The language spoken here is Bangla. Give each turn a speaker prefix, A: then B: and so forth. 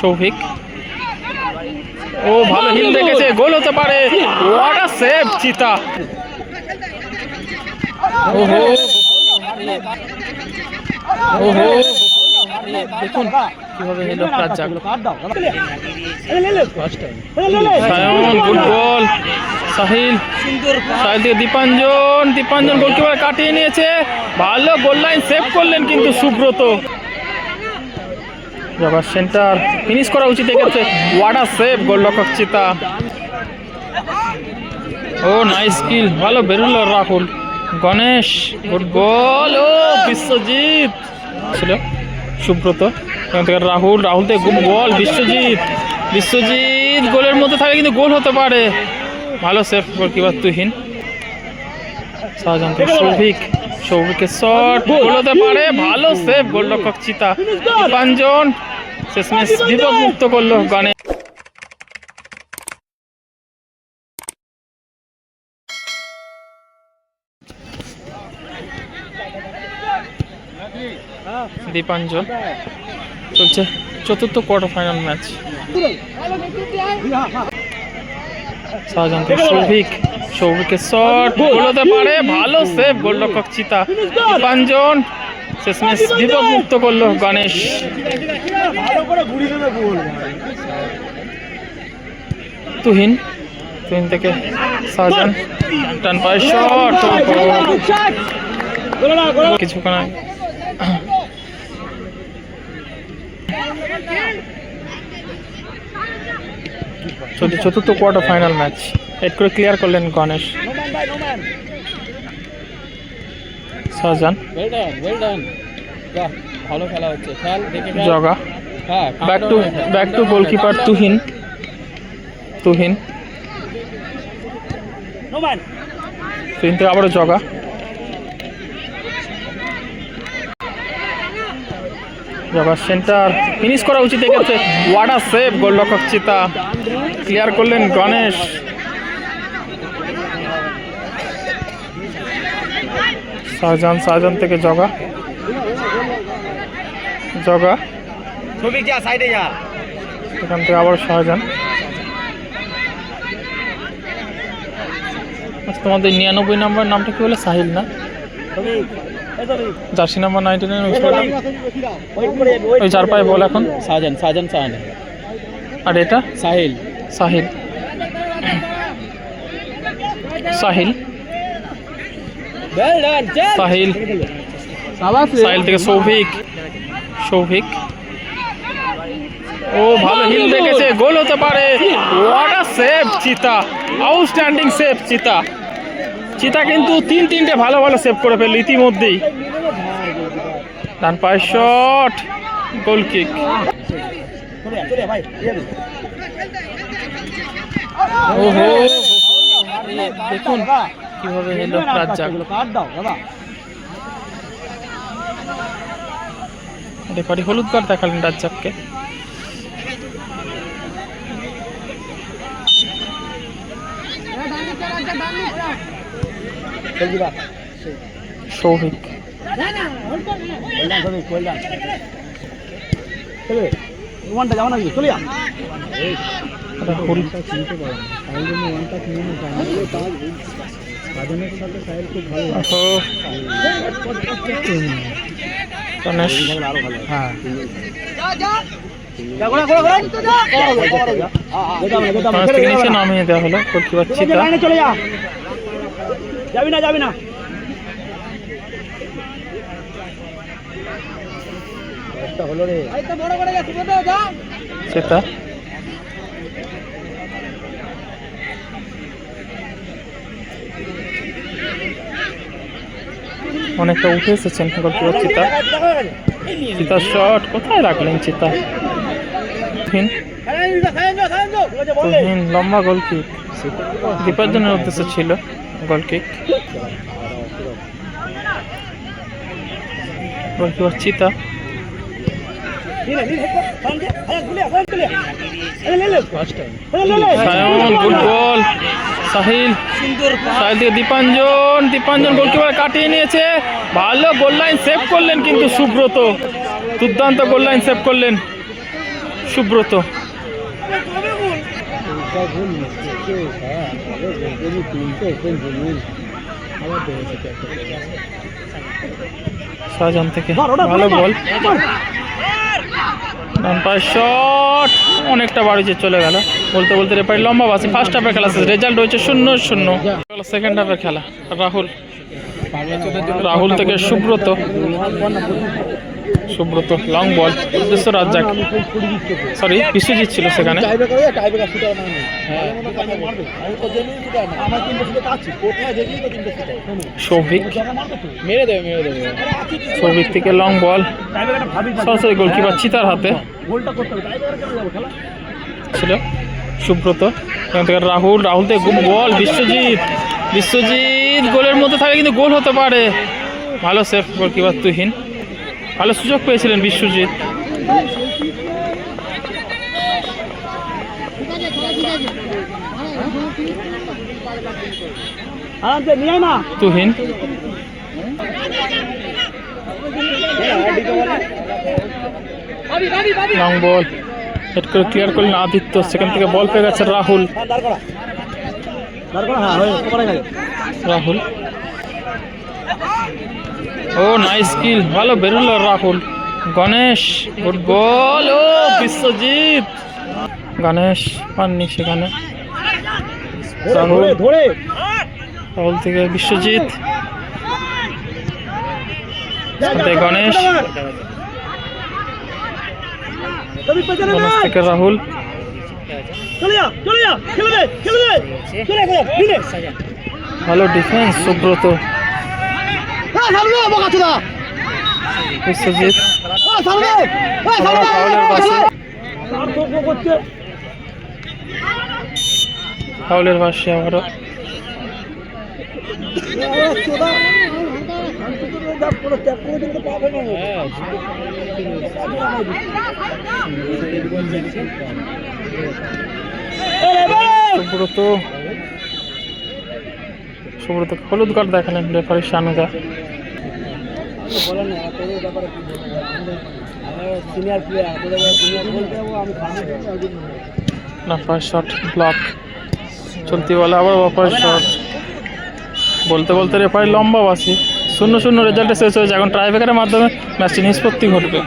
A: সৌভিক। ও, ভালো হিল দেখেছে, গোল হতে পারে। হোয়াট সেভ চিতা। ওহো। ওহো। সাহিল সাহিল থেকে দীপাঞ্জন। দীপাঞ্জন গোলকিপার কাটিয়ে নিয়েছে। ভালো গোল লাইন সেভ করলেন কিন্তু সুব্রত। জবা সেন্টার ফিনিশ করা উচিত এক্ষেত্রে ওয়াটা সেভ গোলরক্ষক চিতা ও নাইস স্কিল ভালো বেরোলো রাহুল। গণেশ গুড বল ও, বিশ্বজিৎ। ছিল সুব্রত। রাহুল রাহুল থেকে গুড বল বিশ্বজিৎ। বিশ্বজিৎ গোলের মধ্যে থাকে কিন্তু গোল হতে পারে। ভালো সেভ গোলকিপার তুহিন। শাহজাহান সৌভিক। সৌভিকের শট গোল হতে পারে। ভালো সেভ গোলরক্ষক চিতা দীপাঞ্জন। শেষমেশ বিপদ মুক্ত করল গানে। দীপাঞ্জন। চলছে চতুর্থ কোয়ার্টার ফাইনাল ম্যাচ শাহজাহান থেকে সৌভিক সৌভিকের শট গোল হতে পারে, ভালো সেভ গোলরক্ষক চিতা। দীপাঞ্জন শেষমেশ বিপদ মুক্ত করল গণেশ। তুহিন তুহিন থেকে শাহজাহান টান পায় শট কিছুক্ষণ আগে। চতুর্থ কোয়ার্টার ফাইনাল ম্যাচ এড করে ক্লিয়ার করলেন গণেশ। শাহজাহান
B: ভালো খেলা হচ্ছে। খেল দেখে
A: জগা।
B: হ্যাঁ
A: back to back to goalkeeper Tuhin. Tuhin. Tuhin থেকে আবারও জগা। জগা সেন্টার। ফিনিশ করা উচিত এক্ষেত্রে। ওয়াটা সেভ গোলরক্ষক চিতা। ক্লিয়ার করলেন গণেশ। শাহজাহান শাহজাহান থেকে জগা। জগা।
B: ছবি যা সাইডে যা।
A: এখান থেকে আবার শাহজাহান আচ্ছা, তোমাদের নিরানব্বই নাম্বার নামটা কি বলে? সাহিল না? জার্সি নাম্বার নাইনটি নাইন ওই যার পায়ে বল এখন।
B: সাজান সাজান সাহান
A: আর এটা?
B: সাহিল।
A: সাহিল। সাহিল। সাহিল সাহিল থেকে সৌভিক সৌভিক ও ভালো হিল দেখেছে গোল হতে পারে। What a save Chita. Outstanding save Chita. Chita কিন্তু তিন তিনটে ভালো ভালো সেভ করে ফেলল ইতিমধ্যেই। ডান পায়ের শট গোল কিক ওহো দেখুন। কীভাবে এলো রাজ্জাক?
B: কাট দাও দাদা।
A: রেফারি হলুদ কার্ড দেখালেন রাজ্জাককে? সৌভিক
B: ওয়ানটা যাও না চলে যা হ্যাঁ।
A: নামিয়ে দেওয়া হলো গোলকিপার চিতা
B: চলে যা। যাবি না যাবি না। হলো রে।
A: চিতা অনেকটা উঠে এসেছেন গোলকিপার চিতা। চিতা শট, কোথায় রাখলেন চিতা? তুহিন? লম্বা গোল কিক দীপার্জনের উদ্দেশ্য ছিল goal kick goalkeeper Chita. Good ball Sahil. Sahil থেকে দীপাঞ্জন দীপাঞ্জন গোলকিপার কাটিয়ে নিয়েছে। ভালো গোল লাইন সেভ করলেন কিন্তু সুব্রত। দুর্দান্ত গোল লাইন সেভ করলেন সুব্রত। শাহজাহান থেকে ভালো বল ডান শট অনেকটা বাড়িতে চলে গেল। বলতে বলতে রেপারি লম্বা বাসি ফার্স্ট হাফের খেলা রেজাল্ট হয়েছে শূন্য শূন্য। সেকেন্ড হাফের খেলা। রাহুল। রাহুল থেকে সুব্রত। সুব্রত লং বল উদ্দেশ্য রাজ্জাক সরি বিশ্বজিৎ ছিল সেখানে। সৌভিক সৌভিক থেকে লং বল সরাসরি গোলকিপার চিতার হাতে। ছিল সুব্রত। এখান থেকে রাহুল রাহুল থেকে বল বিশ্বজিৎ। বিশ্বজিৎ গোলের মধ্যে থাকে কিন্তু গোল হতে পারে। ভালো সেফ গোলকিপার তুহিন। ভালো সুযোগ পেয়েছিলেন Biswajit. Tuhin. Long ball. Head করে ক্লিয়ার করলেন আদিত্য। সেখান থেকে বল পেয়ে গেছে রাহুল। রাহুল। ও নাইস কিল ভালো বেরোলো রাহুল। গণেশ গুড বল ও বিশ্বজিৎ। গণেশ পাননি সেখানে। রাহুল রাহুল থেকে বিশ্বজিৎ। গণেশ। গণেশ থেকে রাহুল। ভালো ডিফেন্স সুব্রত। আবারও ফাউলের পাশে আবারও সুব্রত। সুব্রত হলুদ কার্ড দেখালেন রেফারি শানুদা
B: সিনিয়র প্লেয়ার তোদের সিনিয়র বলতে
A: না। ফার্স্ট শট ব্লক চলতি বলে আবার ওয়াপার শট বলতে বলতে রেফারি লম্বা বাসি শূন্য শূন্য রেজাল্টে শেষ হয়েছে এখন ট্রাইব্রেকারের মাধ্যমে ম্যাচটি নিষ্পত্তি ঘটবে।